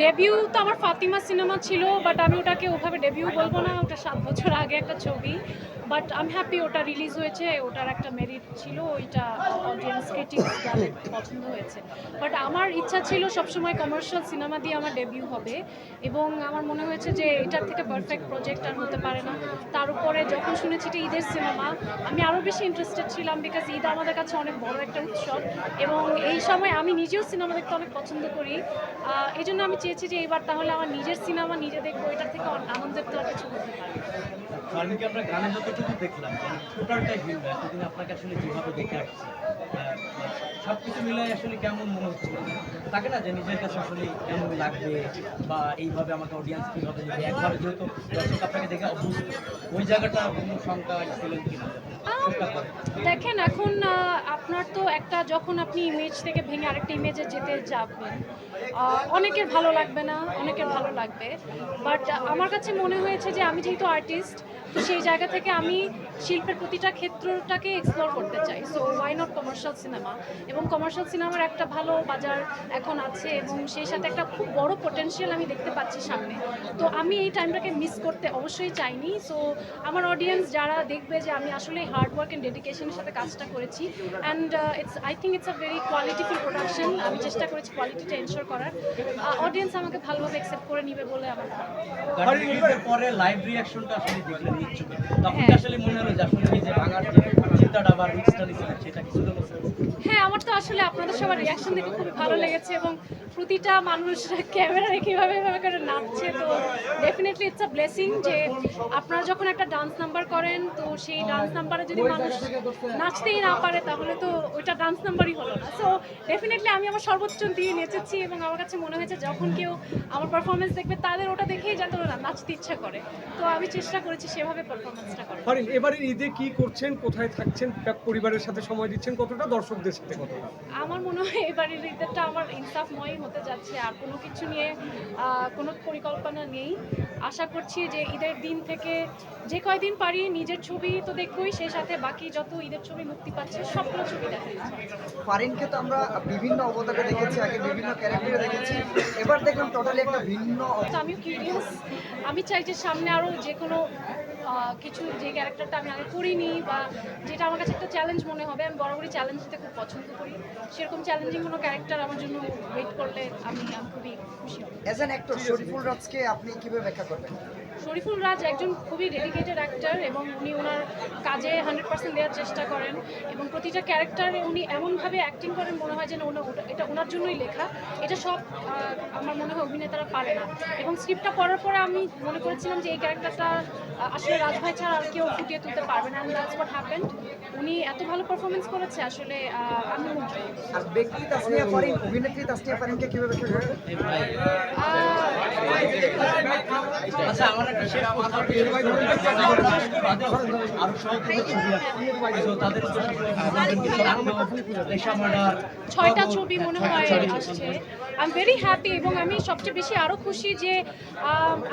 Debut তো আমার Fatima cinema ছিল বাট আমি ওটাকে ওভাবে ডেবিউ বলব না, ওটা সাত বছর আগে একটা ছবি। বাট আমি হ্যাপি ওটা রিলিজ হয়েছে, ওটার একটা মেরিট ছিল, ওইটা অডিয়েন্স ক্রিটিক্স পছন্দ হয়েছে। বাট আমার ইচ্ছা ছিল সবসময় কমার্শিয়াল সিনেমা দিয়ে আমার ডেবিউ হবে, এবং আমার মনে হয়েছে যে এটার থেকে পারফেক্ট প্রজেক্ট আর হতে পারে না। তার উপরে যখন শুনেছি এটা ঈদের সিনেমা আমি আরও বেশি ইন্টারেস্টেড ছিলাম বিকজ ঈদ আমাদের কাছে অনেক বড় একটা উৎসব এবং এই সময় আমি নিজেও সিনেমা দেখতে অনেক পছন্দ করি। এই জন্য আমি চেয়েছি যে এইবার তাহলে আমার নিজের সিনেমা নিজে দেখব এটার থেকে আনন্দের তো কিছু হতে পারে যতটুকু দেখলাম টোটালটাই ভিন্ন এতদিন আপনাকে আসলে যেভাবে দেখে আসছি সব কিছু মিলাই আসলে কেমন মনে হচ্ছে? থাকে না যে নিজের কাছে আসলে কেমন লাগবে বা এইভাবে আমাকে অডিয়েন্স কীভাবে নেবে? একভাবে যেহেতু দর্শক আপনাকে দেখে অভ্যস্ত ওই জায়গাটা কোনো শঙ্কা ছিলেন কিনা? দেখেন এখন আপনার তো একটা যখন আপনি ইমেজ থেকে ভেঙে আরেকটা ইমেজে যেতে যাবেন অনেকের ভালো লাগবে না অনেকের ভালো লাগবে। বাট আমার কাছে মনে হয়েছে যে আমি যেহেতু আর্টিস্ট তো সেই জায়গা থেকে আমি শিল্পের প্রতিটা ক্ষেত্রটাকে এক্সপ্লোর করতে চাই। So why not commercial cinema এবং কমার্শিয়াল সিনেমার একটা ভালো বাজার এখন আছে এবং সেই সাথে একটা খুব বড় পোটেনশিয়াল আমি দেখতে পাচ্ছি সামনে। তো আমি এই টাইমটাকে মিস করতে অবশ্যই চাইনি। সো আমার অডিয়েন্স যারা দেখবে যে আমি আসলে হার্ড ওয়ার্ক অ্যান্ড ডেডিকেশনের সাথে কাজটা করেছি and it's I think it's a very qualityful production আমি চেষ্টা করেছি কোয়ালিটিটা এনশোর করার। অডিয়েন্স আমাকে ভালোভাবে অ্যাকসেপ্ট করে নিবে বলে আমার পরে লাইভ রিয়াকশনটা আসলে কি হ্যাঁ। আসলে মনে হলো যে আসলে এই যে ভাঙার যে চিন্তাটা বা রিক্সটা নিয়েছিলেন সেটা কিছু হ্যাঁ আমার তো আসলে আপনাদের সবার রিয়াকশন দেখে খুব ভালো লেগেছে এবং প্রতিটা মানুষ ক্যামেরায় কীভাবে এভাবে করে নাচছে, তো ডেফিনেটলি ইটস আ ব্লেসিং যে আপনারা যখন একটা ডান্স নাম্বার করেন, তো সেই ডান্স নাম্বারে যদি মানুষ নাচতেই না পারে তাহলে তো ওইটা ডান্স নাম্বারই হলো না। সো ডেফিনেটলি আমি আমার সর্বোচ্চ দিয়ে নেচেছি এবং আমার কাছে মনে হয়েছে যখন কেউ আমার পারফরমেন্স দেখবে তাদের ওটা দেখেই যাতে ওরা নাচতে ইচ্ছা করে। তো আমি চেষ্টা করেছি সেভাবে পারফরমেন্সটা করার। এবারে ঈদে কি করছেন কোথায় থাকছেন পরিবারের সাথে সময় দিচ্ছেন কতটা দর্শকদের সাথে কতটা আমার মনে হয় এবারের ঈদেরটা আমার ইনসাফময়ই হতে যাচ্ছে আর কোনো কিছু নিয়ে কোনো পরিকল্পনা নেই। আশা করছি যে ঈদের দিন থেকে যে কয়দিন পারি নিজের ছবি তো দেখবই সেই সাথে বাকি যত ঈদের ছবি মুক্তি পাচ্ছে সবগুলো ছবি দেখা ফারিনকে তো আমরা বিভিন্ন অবতারে দেখেছি আগে বিভিন্ন ক্যারেক্টারে দেখেছি। এবার দেখলাম টোটালি একটা ভিন্ন আমিও কিউরিয়াস আমি চাই যে সামনে আরও যে কোনো কিছু যে ক্যারেক্টারটা আমি আগে করিনি বা যেটা আমার কাছে একটা চ্যালেঞ্জ মনে হবে আমি বরাবরই চ্যালেঞ্জ দিতে খুব পছন্দ করি। সেরকম চ্যালেঞ্জিং কোনো ক্যারেক্টার আমার জন্য ওয়েট করলে আমি আমি খুবই খুশি হব। অ্যাজ অ্যান অ্যাক্টর শরীফুল রাজকে আপনি কীভাবে ব্যাখ্যা করবেন? শরীফুল রাজ একজন খুবই ডেডিকেটেড অ্যাক্টর এবং উনি ওনার কাজে হান্ড্রেড পার্সেন্ট দেওয়ার চেষ্টা করেন এবং প্রতিটা ক্যারেক্টারে উনি এমনভাবে অ্যাক্টিং করেন মনে হয় যেন এটা ওনার জন্যই লেখা। এটা সব আমার মনে হয় অভিনেতারা পারে না। এবং স্ক্রিপ্টটা পড়ার পরে আমি মনে করেছিলাম যে এই ক্যারেক্টারটা আসলে রাজভাই ছাড়া আর কেউ ফুটিয়ে তুলতে পারবে না। দ্যাটস হোয়াট হ্যাপেন্ড উনি এত ভালো পারফরমেন্স করেছে আসলে আমি মুগ্ধ আর ব্যক্তি তাসনিয়া ফারিন অভিনেত্রী তাসনিয়া ফারিনকে কীভাবে ব্যাখ্যা করবেন আচ্ছা আমার একটা শেষ আরও তাদের ছয়টা ছবি মনে হয় আসছে আই এম ভেরি হ্যাপি এবং আমি সবচেয়ে বেশি আরও খুশি যে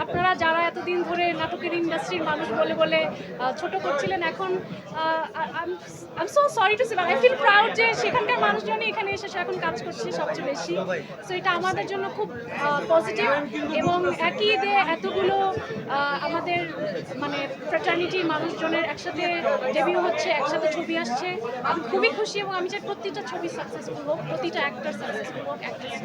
আপনারা যারা এতদিন ধরে নাটকের ইন্ডাস্ট্রির মানুষ বলে বলে ছোট করছিলেন এখন I am so sorry to say I feel proud যে সেখানকার মানুষজনই এখানে এসে এখন কাজ করছে সবচেয়ে বেশি সো এটা আমাদের জন্য খুব পজিটিভ এবং একই ঈদে এতগুলো আহ, আমাদের মানে ফ্র্যাটার্নিটির মানুষজনের একসাথে ডেবিউ হচ্ছে একসাথে ছবি আসছে। আমি খুবই খুশি এবং আমি চাই প্রতিটা ছবি সাকসেসফুল হোক প্রতিটা অ্যাক্টর সাকসেসফুল হোক অ্যাক্ট্রেস